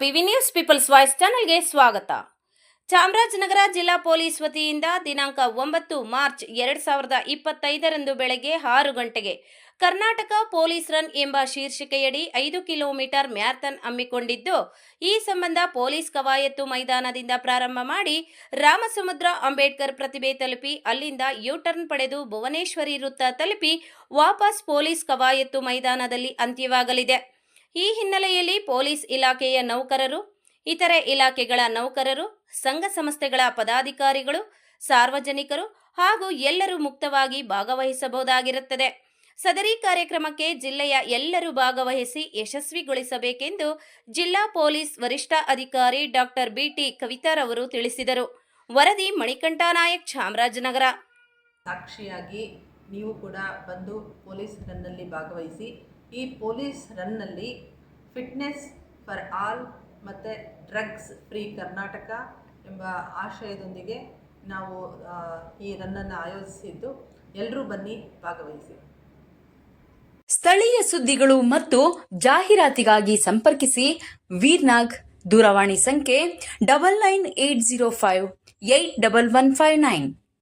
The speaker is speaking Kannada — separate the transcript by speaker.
Speaker 1: ಪಿವಿ ನ್ಯೂಸ್ ಪೀಪಲ್ಸ್ ವಾಯ್ಸ್ ಚಾನೆಲ್ಗೆ ಸ್ವಾಗತ. ಚಾಮರಾಜನಗರ ಜಿಲ್ಲಾ ಪೊಲೀಸ್ ವತಿಯಿಂದ ದಿನಾಂಕ ಒಂಬತ್ತು ಮಾರ್ಚ್ ಎರಡು ಸಾವಿರದ ಇಪ್ಪತ್ತೈದರಂದು ಬೆಳಗ್ಗೆ ಆರು ಗಂಟೆಗೆ ಕರ್ನಾಟಕ ಪೊಲೀಸ್ ರನ್ ಎಂಬ ಶೀರ್ಷಿಕೆಯಡಿ ಐದು ಕಿಲೋಮೀಟರ್ ಮ್ಯಾರಥಾನ್ ಹಮ್ಮಿಕೊಂಡಿದ್ದು, ಈ ಸಂಬಂಧ ಪೊಲೀಸ್ ಕವಾಯತ್ತು ಮೈದಾನದಿಂದ ಪ್ರಾರಂಭ ಮಾಡಿ ರಾಮಸಮುದ್ರ ಅಂಬೇಡ್ಕರ್ ಪ್ರತಿಭೆ ತಲುಪಿ ಅಲ್ಲಿಂದ ಯೂಟರ್ನ್ ಪಡೆದು ಭುವನೇಶ್ವರಿ ವೃತ್ತ ತಲುಪಿ ವಾಪಸ್ ಪೊಲೀಸ್ ಕವಾಯತ್ತು ಮೈದಾನದಲ್ಲಿ ಅಂತ್ಯವಾಗಲಿದೆ. ಈ ಹಿನ್ನೆಲೆಯಲ್ಲಿ ಪೊಲೀಸ್ ಇಲಾಖೆಯ ನೌಕರರು, ಇತರೆ ಇಲಾಖೆಗಳ ನೌಕರರು, ಸಂಘ ಸಂಸ್ಥೆಗಳ ಪದಾಧಿಕಾರಿಗಳು, ಸಾರ್ವಜನಿಕರು ಹಾಗೂ ಎಲ್ಲರೂ ಮುಕ್ತವಾಗಿ ಭಾಗವಹಿಸಬಹುದಾಗಿರುತ್ತದೆ. ಸದರಿ ಕಾರ್ಯಕ್ರಮಕ್ಕೆ ಜಿಲ್ಲೆಯ ಎಲ್ಲರೂ ಭಾಗವಹಿಸಿ ಯಶಸ್ವಿಗೊಳಿಸಬೇಕೆಂದು ಜಿಲ್ಲಾ ಪೊಲೀಸ್ ವರಿಷ್ಠ ಅಧಿಕಾರಿ ಡಾಕ್ಟರ್ ಬಿಟಿ ಕವಿತಾರವರು ತಿಳಿಸಿದರು. ವರದಿ ಮಣಿಕಂಠ ನಾಯಕ್, ಚಾಮರಾಜನಗರ.
Speaker 2: ಸಾಕ್ಷಿಯಾಗಿ ನೀವು ಕೂಡ ಬಂದು ಪೊಲೀಸ್ ಭಾಗವಹಿಸಿ ಈ ಪೊಲೀಸ್ ರನ್ನಲ್ಲಿ ಫಿಟ್ನೆಸ್ ಫಾರ್ ಆಲ್ ಮತ್ತು ಡ್ರಗ್ಸ್ ಫ್ರೀ ಕರ್ನಾಟಕ ಎಂಬ ಆಶಯದೊಂದಿಗೆ ನಾವು ಈ ರನ್ನನ್ನು ಆಯೋಜಿಸಿದ್ದು. ಎಲ್ಲರೂ ಬನ್ನಿ, ಭಾಗವಹಿಸಿ.
Speaker 3: ಸ್ಥಳೀಯ ಸುದ್ದಿಗಳು ಮತ್ತು ಜಾಹೀರಾತಿಗಾಗಿ ಸಂಪರ್ಕಿಸಿ ವೀರ್ನಾಗ್, ದೂರವಾಣಿ ಸಂಖ್ಯೆ double nine eight zero five eight double one five nine.